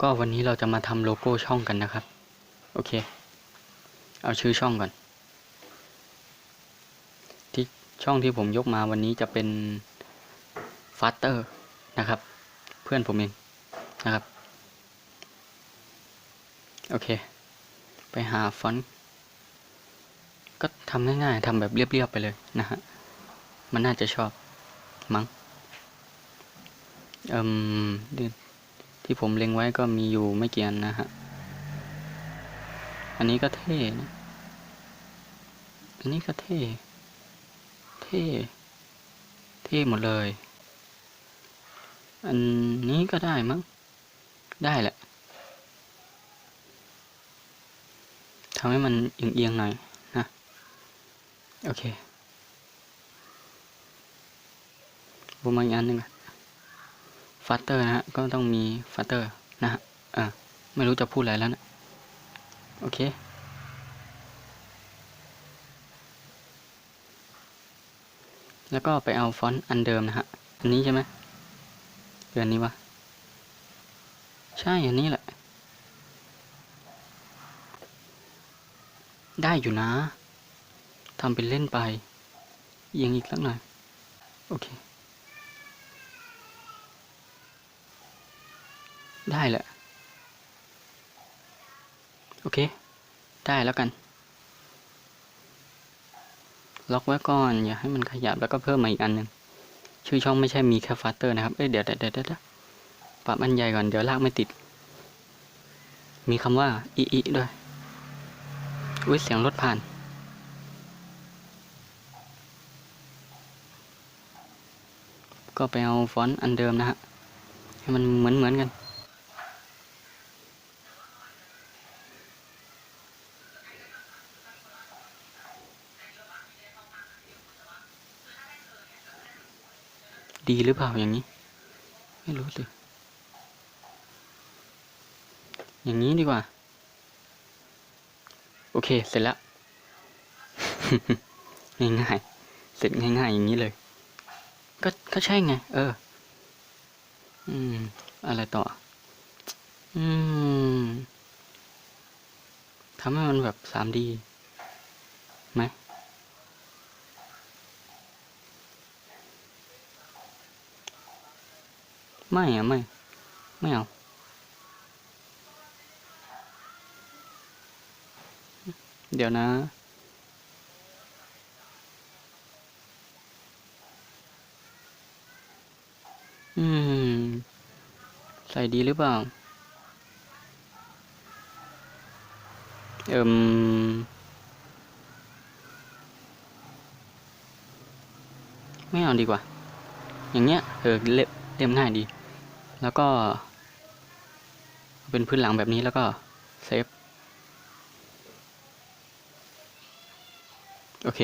ก็วันนี้เราจะมาทำโลโก้ช่องกันนะครับ โอเค เอาชื่อช่องก่อน ที่ช่องที่ผมยกมาวันนี้จะเป็นฟ a สเตอร์นะครับ เพื่อนผมเองนะครับ โอเค ไปหาฟอนต์ก็ทำง่ายๆทำแบบเรียบๆไปเลยนะฮะ มันน่าจะชอบมั้งเอ่มเดี๋ยว ที่ผมเล็งไว้ก็มีอยู่ไม่เกี่อันนะฮะ อันนี้ก็เท่นะ อันนี้ก็เท่ เท่ เท่หมดเลย อันนี้ก็ได้มั้ง ได้แหละทำให้มันเอียงๆหน่อยนะ โอเคบูมอีกอันหนึ่ง ฟัตเตอร์นะฮะ ก็ต้องมีฟัตเตอร์นะฮะอ่าไม่รู้จะพูดอะไรแล้วนะ โอเค แล้วก็ไปเอาฟอนต์อันเดิมนะฮะ อันนี้ใช่ไหมหรืออันนี้วะ ใช่ อันนี้แหละ ได้อยู่นะ ทำเป็นเล่นไป เอียงอีกสักหน่อย โอเค ได้แหละ โอเค ได้แล้วกัน ล็อกไว้ก่อน อย่าให้มันขยับแล้วก็เพิ่มมาอีกอันหนึ่งชื่อช่องไม่ใช่มีแค่ฟัตเตอร์นะครับ เอ้ยเดี๋ยวเดี๋ยวเดี๋ยวเดี๋ยวปรับอันใหญ่ก่อน เดี๋ยวลากไม่ติด มีคำว่า อีอีด้วย อุ้ยเสียงรถผ่าน ก็ไปเอาฟอนต์อันเดิมนะฮะ ให้มันเหมือนเหมือนกัน ดีหรือเปล่าอย่างนี้ ไม่รู้สิอย่างนี้ดีกว่า โอเค เสร็จแล้ว ง่ายๆ เสร็จง่ายๆ อย่างนี้เลย ก็ก็ใช่ไง เออ อืม อะไรต่อ อืมทำให้มันแบบ 3D ไหม ไม่อะไม่ ไม่เอา เดี๋ยวนะอืม ใส่ดีหรือเปล่า เอิมไม่เอาดีกว่า อย่างเงี้ย เออเล็บเรียบง่ายดี แล้วก็ เป็นพื้นหลังแบบนี้แล้วก็เซฟ โอเค